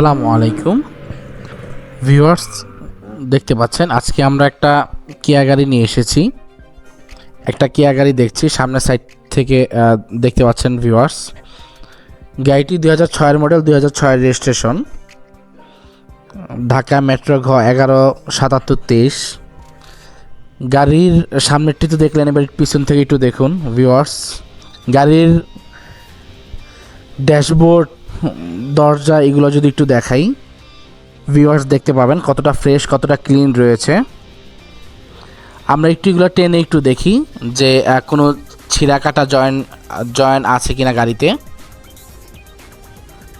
আসসালামু আলাইকুম। ভিউয়ার্স, দেখতে পাচ্ছেন, আজকে আমরা একটা কেয়া গাড়ি নিয়ে এসেছি। একটা কেয়া গাড়ি দেখছি সামনের সাইড থেকে দেখতে পাচ্ছেন ভিউয়ার্স। গাড়িটি দুই হাজার ছয়ের মডেল দুই হাজার ছয়ের রেজিস্ট্রেশন ঢাকা মেট্রো ঘ এগারো সাতাত্তর তেইশ। গাড়ির সামনেরটি তো দেখলেন, এবার পিছন থেকে একটু দেখুন, ভিউয়ার্স। গাড়ির ড্যাশবোর্ড দরজা এগুলো যদি একটু দেখাই ভিউয়ার্স দেখতে পাবেন কতটা ফ্রেশ কতটা ক্লিন রয়েছে। আমরা একটু এগুলো টেনে একটু দেখি যে কোনো ছিঁড়া কাটা জয়েন জয়েন আছে কিনা গাড়িতে।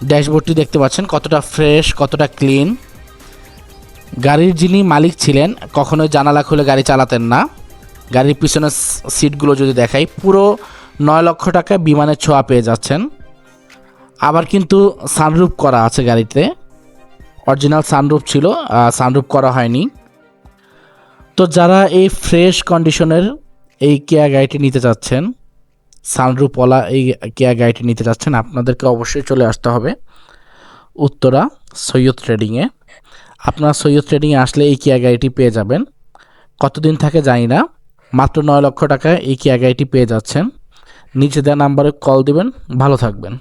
ড্যাশবোর্ডটি দেখতে পাচ্ছেন কতটা ফ্রেশ কতটা ক্লিন গাড়ির যিনি মালিক ছিলেন, কখনোই জানালা খুলে গাড়ি চালাতেন না। গাড়ির পিছনের সিটগুলো যদি দেখাই, পুরো নয় লক্ষ টাকা বিমানের ছোঁয়া পেয়ে যাচ্ছেন। আবার কিন্তু সানরুফ করা আছে গাড়িতে। অরিজিনাল সানরুফ ছিল সানরুফ করা হয়নি। তো যারা এই ফ্রেশ কন্ডিশনের এই কেয়া গাড়িটি নিতে চাচ্ছেন সানরুফওয়ালা এই কেয়া গাড়িটি নিতে চাচ্ছেন, আপনাদেরকে অবশ্যই চলে আসতে হবে উত্তরা সৈয়দ ট্রেডিংয়ে আপনারা সৈয়দ ট্রেডিংয়ে আসলে এই কেয়া গাড়িটি পেয়ে যাবেন। কতদিন থাকে জানি না, মাত্র নয় লক্ষ টাকায় এই কেয়া গাড়িটি পেয়ে যাচ্ছেন। নিচে দেওয়া নাম্বারে কল দিবেন, ভালো থাকবেন।